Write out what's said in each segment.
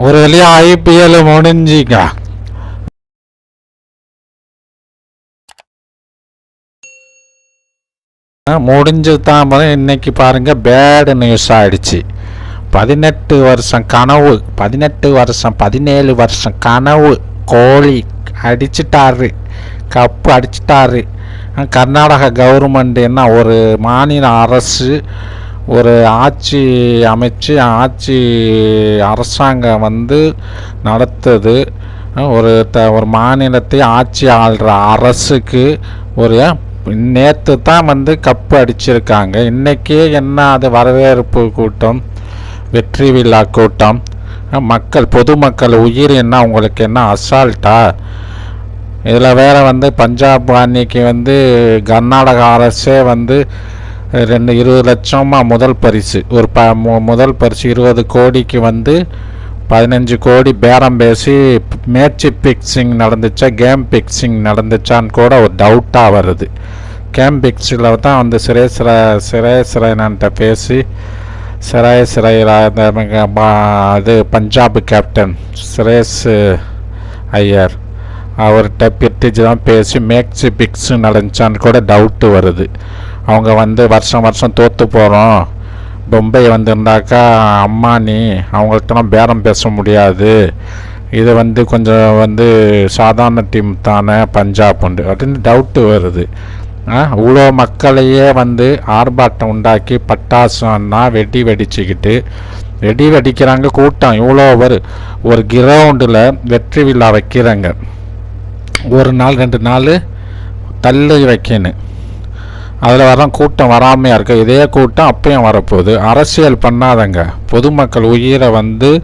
ஒரு வழியாக ஐபிஎல் முடிஞ்சிங்க முடிஞ்சு தான் பாருங்க, இன்னைக்கு பாருங்க பேடு நியூஸ் ஆயிடுச்சு பதினெட்டு வருஷம் கனவு பதினெட்டு வருஷம் பதினேழு வருஷம் கனவு கோழி அடிச்சிட்டாரு கப்பு அடிச்சிட்டாரு கர்நாடகா கர்நாடக கவர்மெண்ட் என்ன ஒரு மாநில அரசு ஒரு ஆட்சி அமைச்சு ஆட்சி அரசாங்கம் வந்து நடத்துது. ஒரு த ஒரு மாநிலத்தை ஆட்சி ஆள்ற அரசுக்கு ஒரு நேற்று தான் வந்து கப்பு அடிச்சிருக்காங்க. இன்றைக்கே என்ன அது வரவேற்பு கூட்டம்? வெற்றி விழா கூட்டம். மக்கள் பொதுமக்கள் உயிர் என்ன அவங்களுக்கு என்ன அசால்ட்டா? இதில் வேற வந்து பஞ்சாப் அன்னைக்கு வந்து கர்நாடக அரசே வந்து ரெண்டு இருபது லட்சமாக முதல் பரிசு. ஒரு ப மு- முதல் பரிசு இருபது கோடிக்கு வந்து பதினஞ்சு கோடி பேரம் பேசி மேட்ச் ஃபிக்ஸிங் நடந்துச்சா கேம் ஃபிக்ஸிங் நடந்துச்சான்னு கூட ஒரு டவுட்டாக வருது. கேம் பிக்ஸில் தான் வந்து சுரேஷ் ர- சுரேஷ் பேசி சிரேஸ் ரெய்னா இது பஞ்சாப் கேப்டன் சிரேஸ் ஐயர் அவர்கிட்ட பிரிட்டிஜ் தான் பேசி மேக்ஸி பிக்ஸ் நடந்துச்சான்னு கூட டவுட்டு வருது. அவங்க வந்து வருஷம் வருஷம் தோற்று போகிறோம் பொம்பை வந்திருந்தாக்கா அம்மானி அவங்கள்ட்டலாம் பேரம் பேச முடியாது. இது வந்து கொஞ்சம் வந்து சாதாரண டீம் தானே பஞ்சாப் உண்டு. அப்படின்னு டவுட்டு வருது. ஆ, இவ்வளோ மக்களையே வந்து ஆர்ப்பாட்டம் உண்டாக்கி பட்டாசுன்னா வெடி வெடிச்சுக்கிட்டு வெடி வெடிக்கிறாங்க கூட்டம். இவ்வளோ ஒரு ஒரு கிரவுண்டில் வெற்றி விழா வைக்கிறாங்க. ஒரு நாள் ரெண்டு நாள் தள்ளி வைக்கணும். அதில் வர கூட்டம் வராமையாக இருக்கு. இதே கூட்டம் அப்பயும் வரப்போகுது. அரசியல் பண்ணாதங்க. பொதுமக்கள் உயிரை வந்து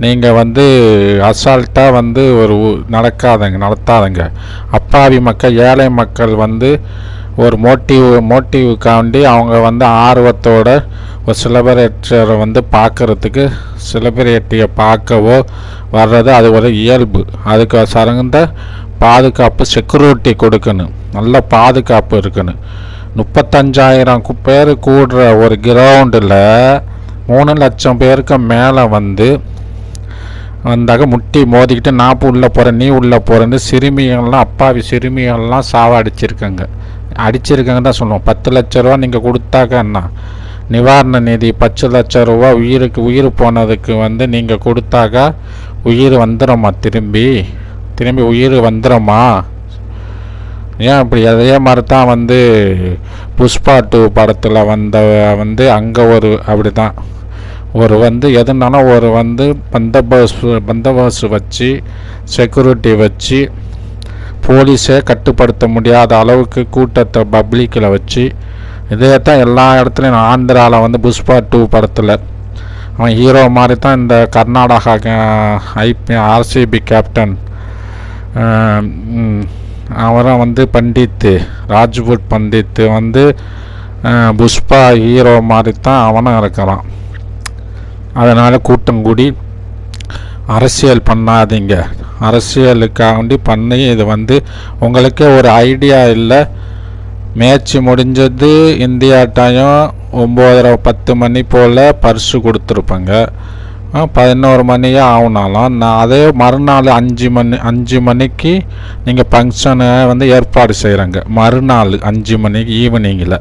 நீங்கள் வந்து அசால்ட்டாக வந்து ஒரு உ- நடக்காதங்க நடத்தாதங்க. அப்பாவி மக்கள் ஏழை மக்கள் வந்து ஒரு மோட்டிவ் மோட்டிவுக்காண்டி அவங்க வந்து ஆர்வத்தோட ஒரு செலிபிரேட்டரை வந்து பார்க்குறதுக்கு செலிபிரிட்டியை பார்க்கவோ வர்றது அது ஒரு இயல்பு. அதுக்கு சரந்த பாதுகாப்பு செக்யூரிட்டி கொடுக்கணும். நல்ல பாதுகாப்பு இருக்கணும். முப்பத்தஞ்சாயிரம் பேர் கூடுற ஒரு கிரவுண்டில் மூணு லட்சம் பேருக்கு மேலே வந்து வந்தாக முட்டி மோதிக்கிட்டு நான் உள்ளே போகிறேன் நீ உள்ளே போகிறேன்னு சிறுமிகள்லாம் அப்பாவி சிறுமிகள்லாம் சாவடிச்சிருக்காங்க அடிச்சிருக்கங்க. தான் சொல்லுவோம். பத்து லட்ச ரூபா நீங்கள் கொடுத்தாக்க என்ன நிவாரண நிதி பத்து லட்ச ரூபா உயிருக்கு உயிர் போனதுக்கு வந்து நீங்கள் கொடுத்தாக்கா உயிர் வந்துடுமா திரும்பி? திரும்பி உயிர் வந்துடுமா ஏன் அப்படி? அதே மாதிரி தான் வந்து புஷ்பா டூ படத்தில் வந்த வந்து அங்கே ஒரு அப்படி தான் ஒரு வந்து எதுனாலும் ஒரு வந்து பந்தோபஸ்து பந்தோபஸ்து வச்சு செக்யூரிட்டி வச்சு போலீஸே கட்டுப்படுத்த முடியாத அளவுக்கு கூட்டத்தை பப்ளிக்கில் வச்சு இதே தான் எல்லா இடத்துலையும் ஆந்திராவில் வந்து புஷ்பா டூ படத்தில் அவன் ஹீரோ மாதிரி தான் இந்த கர்நாடகா ஐபி ஆர்சிபி கேப்டன் அவரும் வந்து பண்டித்து ராஜ்புட் பண்டித்து வந்து புஷ்பா ஹீரோ மாதிரி தான் அவனும் இருக்கிறான். அதனால் கூட்டம் கூடி அரசியல் பண்ணாதீங்க. அரசியலுக்காண்டி பண்ணி இது வந்து உங்களுக்கே ஒரு ஐடியா இல்லை. மேட்ச் முடிஞ்சது இந்தியா டைம் ஒம்போதரை பத்து மணி போல் பரிசு கொடுத்துருப்பாங்க. பதினோரு மணியே ஆகுனாலும் நான் அதே மறுநாள் அஞ்சு மணி அஞ்சு மணிக்கு நீங்கள் ஃபங்க்ஷனை வந்து ஏற்பாடு செய்கிறாங்க மறுநாள் அஞ்சு மணிக்கு ஈவினிங்கில்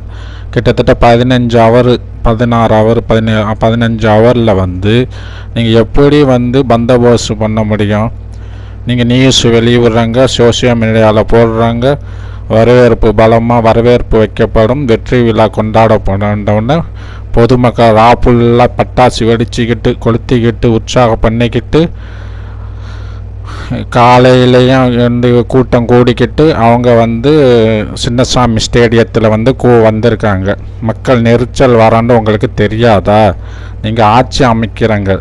கிட்டத்தட்ட பதினஞ்சு ஹவர் பதினாறு ஹவர் பதினே பதினஞ்சு ஹவரில் வந்து நீங்கள் எப்படி வந்து பந்தோபஸ்து பண்ண முடியும்? நீங்கள் நியூஸ் வெளியிடுறாங்க சோசியல் மீடியாவில் போடுறாங்க. வரவேற்பு பலமாக வரவேற்பு வைக்கப்படும். வெற்றி விழா கொண்டாடப்படவுடனே பொதுமக்கள் ராப்புல்லாக பட்டாசு வெடிச்சுக்கிட்டு கொளுத்திக்கிட்டு உற்சாகம் பண்ணிக்கிட்டு காலையிலையும் வந்து கூட்டம் கூடிக்கிட்டு அவங்க வந்து சின்னசாமி ஸ்டேடியத்தில் வந்து கூ வந்திருக்காங்க. மக்கள் நெரிச்சல் வரான்னு உங்களுக்கு தெரியாதா? நீங்கள் ஆட்சி அமைக்கிறாங்க.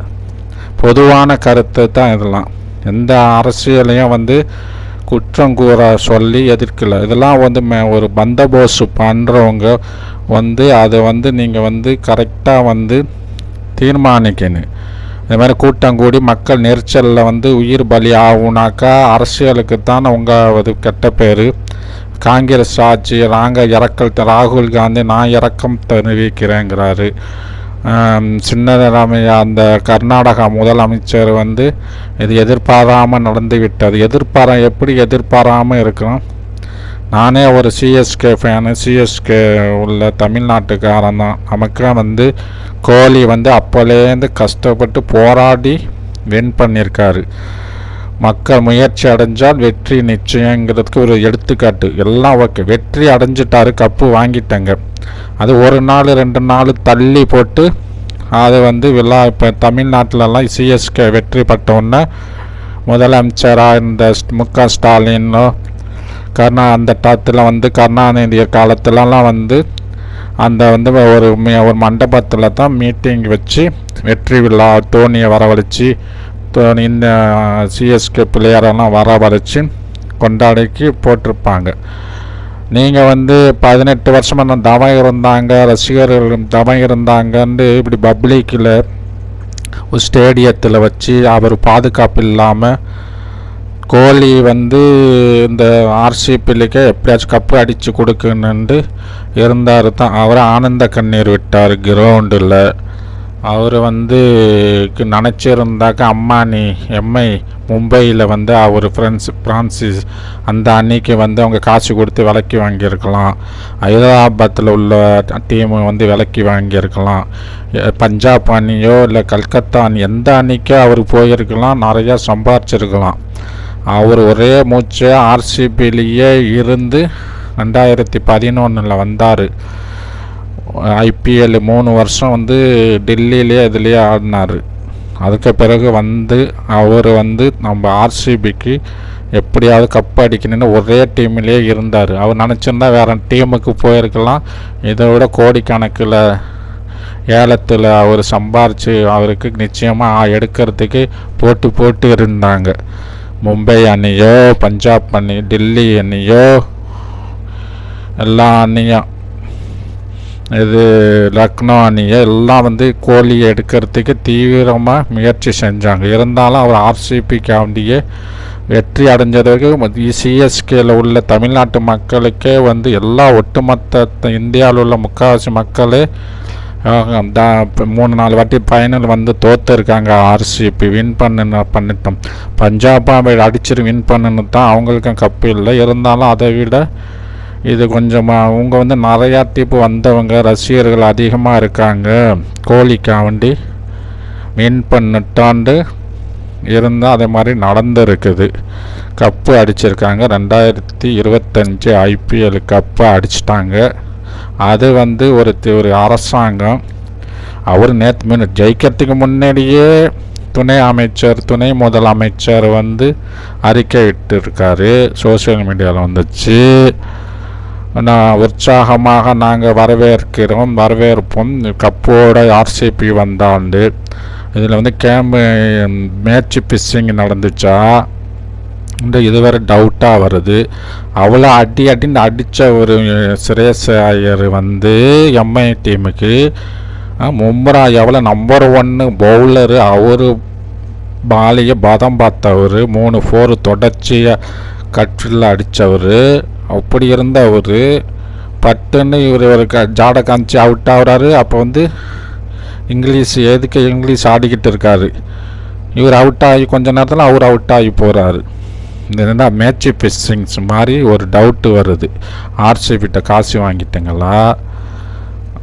பொதுவான கருத்து தான் இதெல்லாம். எந்த அரசியலையும் வந்து குற்றம் கூற சொல்லி எதிர்க்கல. இதெல்லாம் வந்து மே- ஒரு பந்தபோஸ் பண்ணுறவங்க வந்து அதை வந்து நீங்கள் வந்து கரெக்டாக வந்து தீர்மானிக்கணும். இந்த மாதிரி கூட்டம் கூடி மக்கள் நெரிச்சலில் வந்து உயிர் பலி ஆகுனாக்கா அரசியலுக்கு தான் உங்கள் அது கெட்ட பேர். காங்கிரஸ் ஆட்சி நாங்கள் இறக்கல் ராகுல் காந்தி நான் இறக்கம் தெரிவிக்கிறேங்கிறாரு. சின்னராமையா அந்த கர்நாடகா முதலமைச்சர் வந்து இது எதிர்பாராமல் நடந்துவிட்டது. எதிர்பாரா எப்படி எதிர்பாராமல் இருக்கிறோம்? நானே ஒரு சிஎஸ்கே ஃபேனு சிஎஸ்கே உள்ள தமிழ்நாட்டுக்காரன் தான். நமக்கு வந்து கோலி வந்து அப்போலேருந்து கஷ்டப்பட்டு போராடி வின் பண்ணியிருக்காரு. மக்கள் முயற்சி அடைஞ்சால் வெற்றி நிச்சயங்கிறதுக்கு ஒரு எடுத்துக்காட்டு. எல்லாம் ஓகே. வெற்றி அடைஞ்சிட்டாரு கப்பு வாங்கிட்டாங்க. அது ஒரு நாள் ரெண்டு நாள் தள்ளி போட்டு அது வந்து விழா இப்போ தமிழ்நாட்டிலலாம் சிஎஸ்கே வெற்றி பெற்றோன்னே முதலமைச்சராக இருந்த மு க ஸ்டாலினோ கருணா அந்த டத்தில் வந்து கருணாநிதி காலத்துலலாம் வந்து அந்த வந்து ஒரு ஒரு மண்டபத்தில் தான் மீட்டிங் வச்சு வெற்றி விழா தோனியை வரவழைச்சி இந்த சிஎஸ்கே பிளேயரெல்லாம் வரவழைச்சி கொண்டாடிக்கு போட்டிருப்பாங்க. நீங்கள் வந்து பதினெட்டு வருஷமாக நான் தவம் இருந்தாங்க ரசிகர்கள் தவம் இருந்தாங்கன்னு இப்படி பப்ளிக்கில் ஒரு ஸ்டேடியத்தில் வச்சு அவர் பாதுகாப்பு இல்லாமல் கோலி வந்து இந்த ஆர்சிபிலுக்கே எப்படியாச்சும் கப்பு அடித்து கொடுக்கணுன்ட்டு இருந்தார் தான். அவர் ஆனந்த கண்ணீர் விட்டார் கிரவுண்டில் அவர் வந்து நினச்சிருந்தாக்க அம்மானி எம்ஐ மும்பையில் வந்து அவர் ஃப்ரெண்ட்ஸ் பிரான்சிஸ் அந்த அன்னைக்கு வந்து அவங்க காசு கொடுத்து விலக்கி வாங்கியிருக்கலாம். ஹைதராபாத்தில் உள்ள டீமு வந்து விலக்கி வாங்கியிருக்கலாம். பஞ்சாப் அணியோ இல்லை கல்கத்தா அணி எந்த அணிக்கோ அவர் போயிருக்கலாம் நிறையா சம்பாரிச்சிருக்கலாம். அவர் ஒரே மூச்சு ஆர்சிபிலேயே இருந்து ரெண்டாயிரத்தி பதினொன்றில் வந்தார். ஐபிஎல் மூணு வருஷம் வந்து டெல்லியிலே இதுலேயே ஆடினார். அதுக்கு பிறகு வந்து அவர் வந்து நம்ம ஆர்சிபிக்கு எப்படியாவது கப் அடிக்கணும்னு ஒரே டீம்லேயே இருந்தார். அவர் நினச்சிருந்தா வேறு டீமுக்கு போயிருக்கலாம். இதை விட கோடிக்கணக்கில் ஏலத்தில் அவர் சம்பாரித்து அவருக்கு நிச்சயமாக எடுக்கிறதுக்கு போட்டு போட்டு இருந்தாங்க. மும்பை அணியோ பஞ்சாப் அணி டெல்லி அணியோ எல்லா அணியும். இது லக்னோ அணியை எல்லாம் வந்து கோலி எடுக்கிறதுக்கு தீவிரமாக முயற்சி செஞ்சாங்க. இருந்தாலும் அவர் ஆர்சிபிக்காண்டியே வெற்றி அடைஞ்சதுக்கு சிஎஸ்கேல உள்ள தமிழ்நாட்டு மக்களுக்கே வந்து எல்லா ஒட்டுமொத்த இந்தியாவில் உள்ள முக்கால்வாசி மக்களே மூணு நாலு வாட்டி ஃபைனல் வந்து தோத்துருக்காங்க ஆர்சிபி வின் பண்ணு பண்ணிட்டோம். பஞ்சாபா அடிச்சிட்டு வின் பண்ணுன்னு தான் அவங்களுக்கும் கப்பு இல்லை. இருந்தாலும் அதை விட இது கொஞ்சமாக அவங்க வந்து நிறையா டிப்பு வந்தவங்க ரசிகர்கள் அதிகமாக இருக்காங்க. கோழிக்காண்டி மீன் பண்ணிட்டாண்டு இருந்தால் அதே மாதிரி நடந்திருக்குது. கப்பு அடிச்சிருக்காங்க. ரெண்டாயிரத்தி இருபத்தஞ்சு ஐபிஎல் கப்பு அடிச்சிட்டாங்க. அது வந்து ஒரு ஒரு அரசாங்கம். அவர் நேற்று மீன் ஜெயிக்கிறதுக்கு முன்னாடியே துணை அமைச்சர் துணை முதலமைச்சர் வந்து அறிக்கை விட்டுருக்காரு சோஷியல் மீடியாவில் வந்துச்சு. உற்சாகமாக நாங்கள் வரவேற்கிறோம். வரவேற்போம் கப்போட ஆர்சிபி வந்தாண்டு. இதில் வந்து கேம்பு மேட்ச் பிஸ்ஸிங் நடந்துச்சா? இந்த இதுவரை டவுட்டாக வருது. அவ்வளோ அடி அடின்னு அடித்த ஒரு சுரேஷ் ஐயர் வந்து எம்ஐ டீமுக்கு மும்ரா எவ்வளோ நம்பர் ஒன்று பவுலரு அவர் பாலியை பதம் பார்த்தவர் மூணு ஃபோர் தொடர்ச்சியாக கற்றில் அடித்தவர் அப்படி இருந்தவர் பட்டுன்னு இவர் ஒரு க ஜாடை காமிச்சு அவுட் ஆகுறாரு. அப்போ வந்து இங்கிலீஷ் எதுக்கு இங்கிலீஷ் ஆடிக்கிட்டு இருக்காரு? இவர் அவுட் ஆகி கொஞ்ச நேரத்தில் அவர் அவுட் ஆகி போகிறாரு இந்த மேட்ச் ஃபிக்ஸிங்ஸ் மாதிரி ஒரு டவுட்டு வருது. ஆர்சிபிட்ட காசு வாங்கிட்டீங்களா?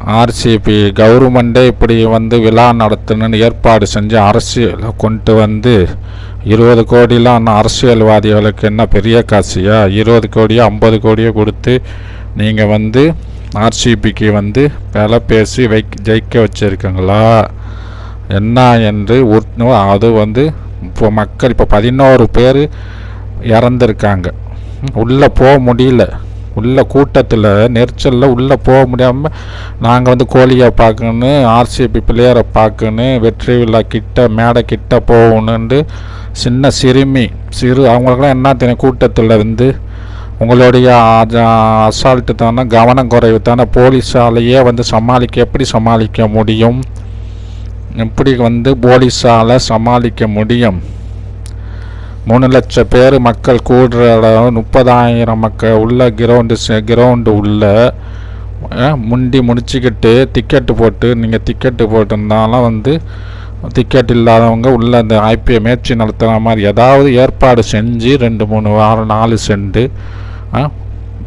ஆர்சிபி கவர்மெண்ட்டே இப்படி வந்து விழா நடத்தணும்னு ஏற்பாடு செஞ்சு அரசியலை கொண்டு வந்து இருபது கோடிலாம் இன்னும் அரசியல்வாதிகளுக்கு என்ன பெரிய காசியா? இருபது கோடியோ ஐம்பது கோடியோ கொடுத்து நீங்கள் வந்து ஆர்சிபிக்கு வந்து வேலை பேசி வை ஜெயிக்க வச்சுருக்கீங்களா? என்ன என்று உட்- அது வந்து இப்போ மக்கள் இப்போ பதினோரு பேர் இறந்துருக்காங்க. உள்ளே போக முடியல. உள்ள கூட்டத்தில் நெரிச்சலில் உள்ளே போக முடியாமல் நாங்கள் வந்து கோழியை பார்க்கணும் ஆர்சிபி பிளேயரை பார்க்கணும் வெற்றி விழா கிட்ட மேடை கிட்ட போகணுன்ட்டு சின்ன சிறுமி சிறு அவங்களுக்குலாம் என்ன தெரியும்? கூட்டத்தில் வந்து உங்களுடைய அசால்ட்டு தானே கவனம் குறைவு தானே போலீஸாலேயே வந்து சமாளிக்க எப்படி சமாளிக்க முடியும்? எப்படி வந்து போலீஸால் சமாளிக்க முடியும்? மூணு லட்சம் பேர் மக்கள் கூடுற இடம் முப்பதாயிரம் மக்கள் உள்ள கிரவுண்டு கிரவுண்டு உள்ள முண்டி முடிச்சுக்கிட்டு டிக்கெட்டு போட்டு நீங்கள் டிக்கெட்டு போட்டிருந்தாலும் வந்து டிக்கெட் இல்லாதவங்க உள்ள அந்த ஐபிஎ மேட்சி நடத்துகிற மாதிரி ஏதாவது ஏற்பாடு செஞ்சு ரெண்டு மூணு வாரம் நாலு செண்டு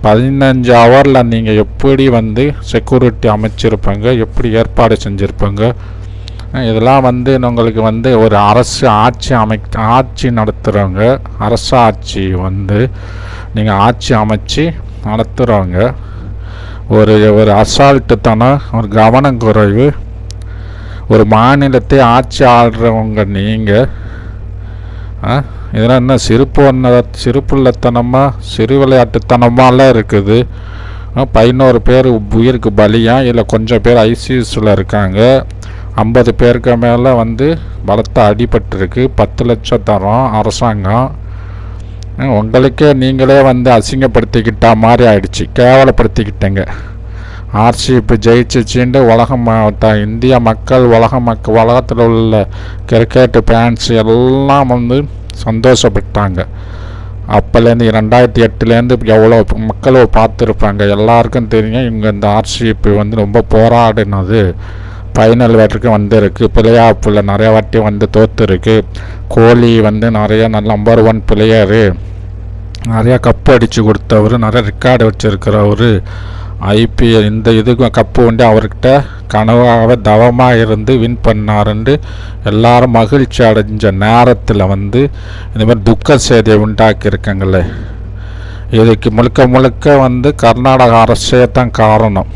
பதினஞ்சு ஹவரில் நீங்கள் எப்படி வந்து செக்யூரிட்டி அமைச்சிருப்பாங்க எப்படி ஏற்பாடு செஞ்சுருப்பாங்க இதெல்லாம் வந்து உங்களுக்கு வந்து ஒரு அரசு ஆட்சி அமை ஆட்சி நடத்துகிறவங்க அரசு ஆட்சி வந்து நீங்கள் ஆட்சி அமைச்சு நடத்துகிறவங்க ஒரு ஒரு அசால்ட்டுத்தனம் ஒரு கவனக்குறைவு ஒரு மாநிலத்தை ஆட்சி ஆடுறவங்க நீங்கள் இதெல்லாம் என்ன சிறுப்பு சிறுப்புள்ளத்தனமாக சிறு விளையாட்டுத்தனமாலாம் இருக்குது. பதினோரு பேர் உயிருக்கு பலியாக இல்லை கொஞ்சம் பேர் ஐசியூஸில் இருக்காங்க. ஐம்பது பேருக்கு மேலே வந்து பலத்த அடிபட்டிருக்கு. பத்து லட்சம் தரோம் அரசாங்கம். உங்களுக்கே நீங்களே வந்து அசிங்கப்படுத்திக்கிட்டா மாதிரி ஆயிடுச்சு. கேவலப்படுத்திக்கிட்டேங்க. ஆர்சிபி ஜெயிச்சிச்சின்னு உலகம் ம- இந்திய மக்கள் உலக மக்கள் உலகத்தில் உள்ள கிரிக்கெட்டு ஃபேன்ஸ் எல்லாம் வந்து சந்தோஷப்பட்டாங்க. அப்போலேருந்து ரெண்டாயிரத்தி எட்டுலேருந்து எவ்வளோ மக்கள் பார்த்துருப்பாங்க. எல்லாருக்கும் தெரியும் இவங்க இந்த ஆர்சிபி வந்து ரொம்ப போராடினது. ஃபைனல் வரைக்கும் வந்திருக்கு. பிளே ஆஃபில் நிறையா வாட்டி வந்து தோத்துருக்கு. கோலி வந்து நிறைய நல்ல நம்பர் ஒன் பிளேயரு நிறையா கப்பு அடித்து கொடுத்தவர் நிறைய ரெக்கார்டு வச்சுருக்கிறவர். ஐபிஎல் இந்த இதுக்கு கப்பு வந்து அவர்கிட்ட கனவாக தவமாக இருந்து வின் பண்ணாருண்டு. எல்லாரும் மகிழ்ச்சி அடைஞ்ச நேரத்தில் வந்து இந்த மாதிரி துக்க சேதியை உண்டாக்கியிருக்காங்களே. இதுக்கு முழுக்க முழுக்க வந்து கர்நாடக அரசே தான் காரணம்.